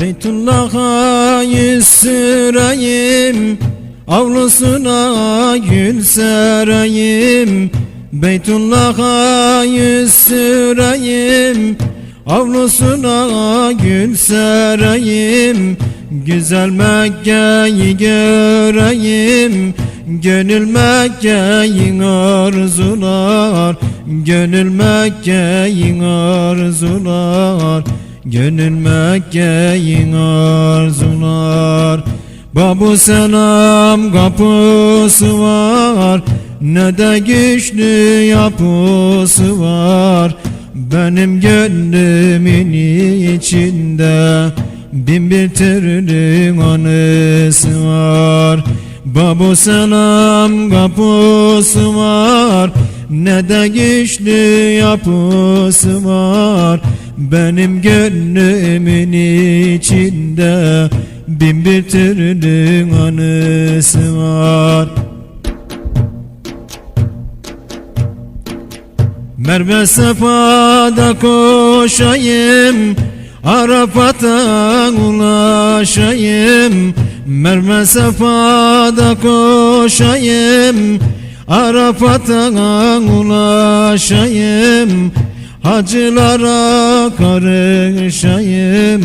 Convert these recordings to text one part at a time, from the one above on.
Beytullah'a yüz süreyim Avlusuna gül sereyim Beytullah'a yüz süreyim Avlusuna gül sereyim Güzel Mekke'yi göreyim Gönül Mekke'yi arzular. Gönül Mekke'yi arzular Gönül Mekke'yi arzular. Babu selam kapısı var. Ne de güçlü yapısı var. Benim gönlümün içinde Bin bir türlü anısı var. Babu selam kapısı var. Ne de güçlü yapısı var Benim gönlümün içinde Bin bir türlü anısı var. Merve Sefa'da koşayım Arafat'a ulaşayım. Merve Sefa'da koşayım Arafat'a ulaşayım Hacılara karışayım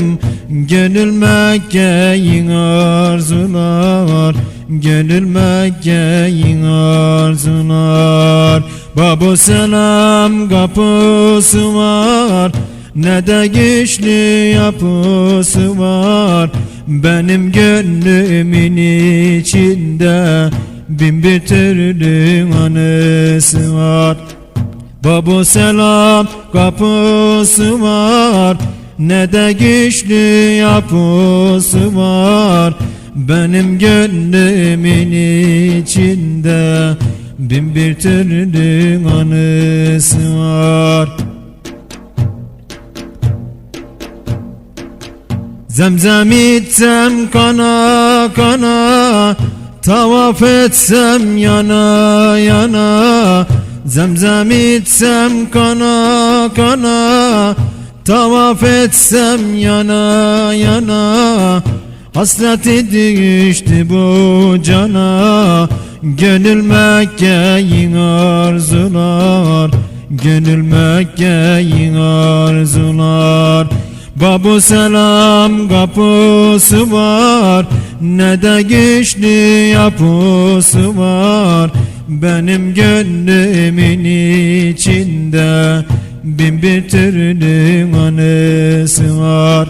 Gönül Mekke'yi arzular Gönül Mekke'yi arzular. Babu selam kapısı var Ne de güçlü yapısı var. Benim gönlümün içinde Bin bir türlü anısı var Babu selam kapısı var. Ne de güçlü yapısı var. Benim gönlümün içinde Bin bir türlü anısı var. Zemzem içsem kana kana Tavaf etsem yana yana Zemzem içsem kana kana Tavaf etsem yana yana. Hasreti düştü bu cana Gönül Mekke'yi arzular Gönül Mekke'yi arzular Babu selam kapısı var. Ne de güçlü yapısı var. Benim gönlümün içinde Bin bir türlü anısı var